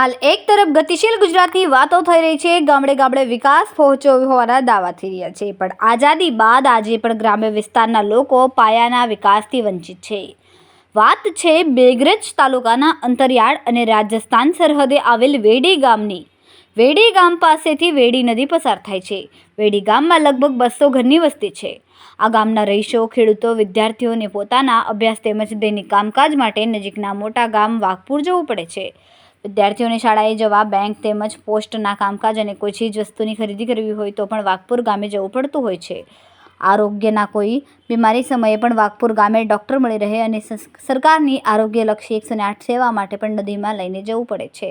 હાલ એક તરફ ગતિશીલ ગુજરાતની વાતો થઈ રહી છે, ગામડે ગામડે વિકાસ પહોંચ્યો હોવાના દાવા થઈ રહ્યા છે, પણ આઝાદી બાદ આજે પણ ગ્રામ્ય વિસ્તારના લોકો પાયાના વિકાસથી વંચિત છે. વાત છે બેગરજ તાલુકાના અંતરિયાળ અને રાજસ્થાન સરહદે આવેલ વેડી ગામની. વેડી ગામ પાસેથી વેડી નદી પસાર થાય છે. વેડી ગામમાં લગભગ બસો ઘરની વસ્તી છે. આ ગામના રહીશો, ખેડૂતો, વિદ્યાર્થીઓને પોતાના અભ્યાસ તેમજ દૈનિક કામકાજ માટે નજીકના મોટા ગામ વાઘપુર જવું પડે છે. વિદ્યાર્થીઓને શાળાએ જવા બેંક તેમજ પોસ્ટના કામકાજ અને કોઈ ચીજ વસ્તુની ખરીદી કરવી હોય તો પણ વાઘપુર ગામે જવું પડતું હોય છે. આરોગ્યના કોઈ બીમારી સમયે પણ વાઘપુર ગામે ડૉક્ટર મળી રહે અને સરકારની આરોગ્યલક્ષી એકસો ને આઠ સેવા માટે પણ નદીમાં લઈને જવું પડે છે.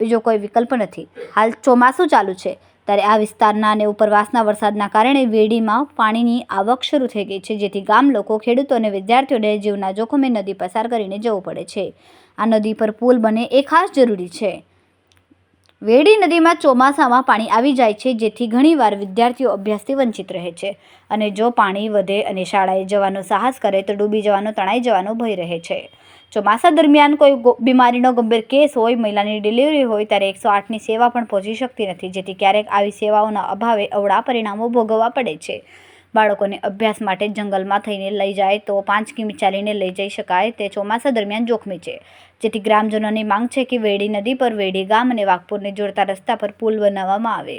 બીજો કોઈ વિકલ્પ નથી. હાલ ચોમાસું ચાલુ છે. ત્યારે આ વિસ્તારના અને ઉપરવાસના વરસાદના કારણે વેડીમાં પાણીની આવક શરૂ થઈ ગઈ છે, જેથી ગામ લોકો, ખેડૂતો અને વિદ્યાર્થીઓને જીવના જોખમે નદી પસાર કરીને જવું પડે છે. આ નદી પર પુલ બને એ ખાસ જરૂરી છે. વેડી નદીમાં ચોમાસામાં પાણી આવી જાય છે, જેથી ઘણીવાર વિદ્યાર્થીઓ અભ્યાસથી વંચિત રહે છે. અને જો પાણી વધે અને શાળાએ જવાનો સાહસ કરે, તો ડૂબી જવાનો, તણાઈ જવાનો ભય રહે છે. ચોમાસા દરમિયાન કોઈ બીમારીનો ગંભીર કેસ હોય, મહિલાની ડિલિવરી હોય, ત્યારે એકસો આઠની સેવા પણ પહોંચી શકતી નથી, જેથી ક્યારેક આવી સેવાઓના અભાવે અવળા પરિણામો ભોગવવા પડે છે. બાળકોને અભ્યાસ માટે જંગલમાં થઈને લઈ જાય તો પાંચ કિમી ચાલીને લઈ જઈ શકાય. તે ચોમાસા દરમિયાન જોખમી છે. જેથી ગ્રામજનોની માંગ છે કે વેડી નદી પર, વેડી ગામ અને વાઘપુરને જોડતા રસ્તા પર પુલ બનાવવામાં આવે.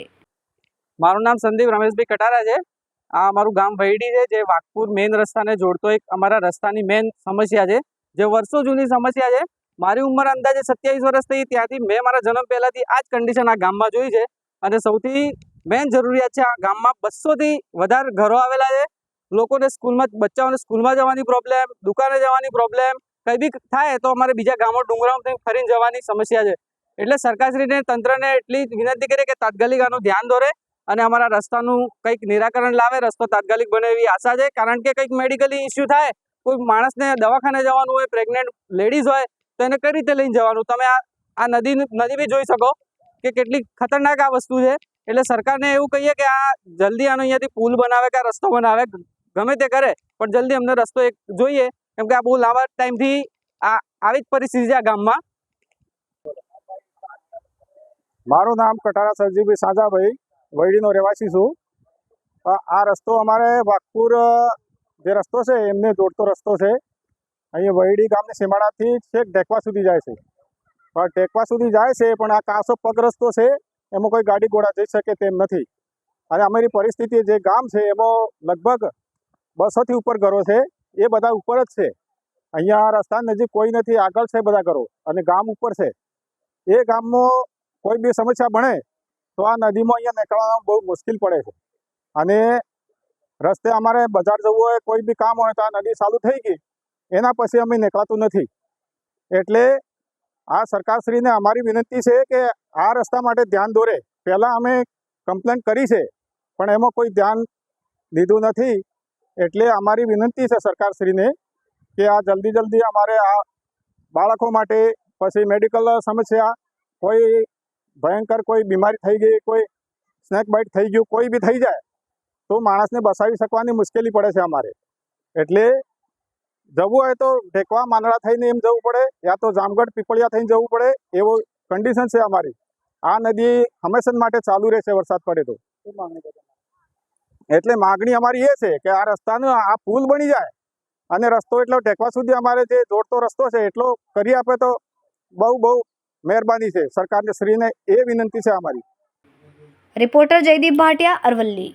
મારું નામ સંદીપ રમેશભાઈ કટારા છે. આ અમારું ગામ વૈડી છે, જે વાઘપુર મેઇન રસ્તાને જોડતો એક અમારા રસ્તાની મેઇન સમસ્યા છે. જે વર્ષો જૂની સમસ્યા છે. મારી ઉંમર અંદાજે સત્યાવીસ વર્ષ થઈ. ત્યાંથી મેં મારા જન્મ પહેલાંથી આ જ કન્ડિશન આ ગામમાં જોઈ છે. અને સૌથી મેઇન જરૂરિયાત છે આ ગામમાં બસોથી વધારે ઘરો આવેલા છે. લોકોને સ્કૂલમાં, બચ્ચાઓને સ્કૂલમાં જવાની પ્રોબ્લેમ દુકાને જવાની પ્રોબ્લેમ કંઈ બી થાય તો અમારે બીજા ગામો ડુંગરામાં ફરીને જવાની સમસ્યા છે. એટલે સરકારશ્રીને, તંત્રને એટલી વિનંતી કરીએ કે તાત્કાલિક આનું ધ્યાન દોરે અને અમારા રસ્તાનું કંઈક નિરાકરણ લાવે, રસ્તો તાત્કાલિક બને એવી આશા છે. કારણ કે કંઈક મેડિકલી ઇસ્યુ થાય, કોઈ માણસને દવાખાને જવાનું હોય પ્રેગ્નેન્ટ લેડીઝ હોય, તો એને કઈ રીતે લઈને જવાનું? તમે આ નદી નદી બી જોઈ શકો કે કેટલી ખતરનાક આ વસ્તુ છે. એટલે સરકારને એવું કહીએ કે આ જલ્દી આનો અહીંયાથી પુલ બનાવે કે રસ્તો બનાવે. ગમે તે કરે, પણ જલ્દી અમને રસ્તો એક જોઈએ. કેમ કે આ બહુ લાંબા ટાઈમથી આ આવી જ પરિસ્થિતિ છે આ ગામમાં. મારું નામ કટારા સરજીભાઈ સાજાભાઈ વૈડીનો રહેવાસી છું. આ રસ્તો અમારે વાઘપુર જે રસ્તો છે એમને જોડતો રસ્તો છે. અહીંયા વૈડી ગામની સીમાડાથી છેક ઢેકવા સુધી જાય છે. પણ ઢેકવા સુધી જાય છે, પણ આ કાસો પગ રસ્તો છે. એમાં કોઈ ગાડી ઘોડા જઈ શકે તેમ નથી. અને અમારી પરિસ્થિતિ જે ગામ છે, એમાં લગભગ બસોથી ઉપર ઘરો છે. એ બધા ઉપર જ છે. અહીંયા રસ્તા નજીક કોઈ નથી, આગળ છે બધા ઘરો. અને ગામ ઉપર છે. એ ગામમાં કોઈ બી સમસ્યા બને, તો આ નદીમાં અહીંયા નીકળવાનું બહુ મુશ્કેલ પડે છે. અને રસ્તે અમારે બજાર જવું હોય, કોઈ બી કામ હોય, તો આ નદી ચાલુ થઈ ગઈ. એના પછી અમે નીકળાતું નથી. એટલે આ સરકારશ્રીને અમારી વિનંતી છે કે આ રસ્તા માટે ધ્યાન દોરે. પહેલાં અમે કમ્પ્લેન કરી છે, પણ એમાં કોઈ ધ્યાન લીધું નથી. એટલે અમારી વિનંતી છે સરકારશ્રીને કે આ જલ્દી જલ્દી અમારે આ બાળકો માટે, પછી મેડિકલ સમસ્યા, કોઈ ભયંકર કોઈ બીમારી થઈ ગઈ, કોઈ સ્નેક બાઇટ થઈ ગયું, કોઈ બી થઈ જાય, તો માણસને બસાવી શકવાની મુશ્કેલી પડે છે અમારે. એટલે જવું હોય તો ઢેકવા માંડળા થઈને એમ જવું પડે યા તો જામગઢ પીપળિયા થઈને જવું પડે એવો કન્ડિશન છે અમારી. આ નદી હંમેશા માટે ચાલુ રહેશે વરસાદ પડે તો. એટલે માગણી અમારી એ છે કે આ રસ્તાનો આ પુલ બની જાય અને રસ્તો એટલો ટેકવા સુધી અમારે જે જોડતો રસ્તો છે એટલો કરી આપે તો બહુ બહુ મહેરબાની છે. સરકારને શ્રીને એ વિનંતી છે અમારી. રિપોર્ટર જયદીપ ભાટિયા અરવલ્લી.